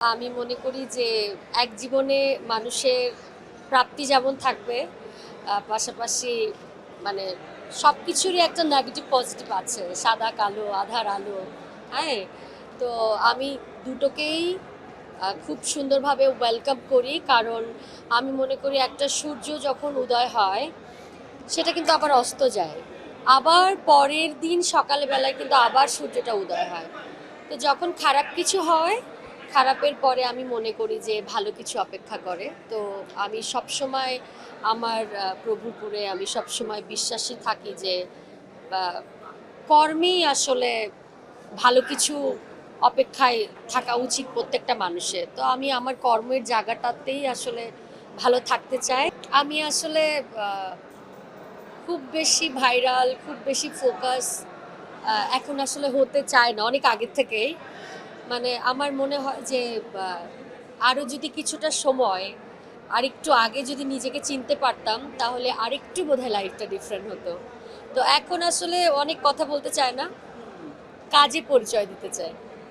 আমি মনে করি যে এক জীবনে মানুষের প্রাপ্তি যেমন থাকবে পাশাপাশি মানে সব কিছুরই একটা নেগেটিভ পজিটিভ আছে, সাদা, কালো, আধার, আলো হ্যাঁ? তো আমি দুটোকেই খুব সুন্দরভাবে ওয়েলকাম করি, কারণ আমি মনে করি একটা সূর্য যখন উদয় হয়, সেটা কিন্তু আবার অস্ত যায়। আবার পরের দিন সকালবেলায় কিন্তু আবার সূর্যটা উদয় হয়। তো যখন খারাপ কিছু হয় খারাপের পরে আমি মনে করি যে ভালো কিছু অপেক্ষা করে। তো আমি সব সময় আমার উপরে আমি সব সময় বিশ্বাসী থাকি যে কর্মেই আসলে ভালো কিছু অপেক্ষায় থাকা উচিত প্রত্যেকটা মানুষের। তো আমি আমার কর্মের জায়গাটাতেই আসলে ভালো থাকতে চাই। আমি আসলে খুব বেশি ভাইরাল, খুব বেশি ফোকাস এখন আসলে হতে চায় না, অনেক আগের থেকেই। মানে আমার মনে হয় যে আরও যদি কিছুটা সময়, আরেকটু আগে যদি নিজেকে চিনতে পারতাম, তাহলে আরেকটু বোধহয় লাইফটা ডিফারেন্ট হতো। তো এখন আসলে অনেক কথা বলতে চায় না, কাজে পরিচয় দিতে চায়।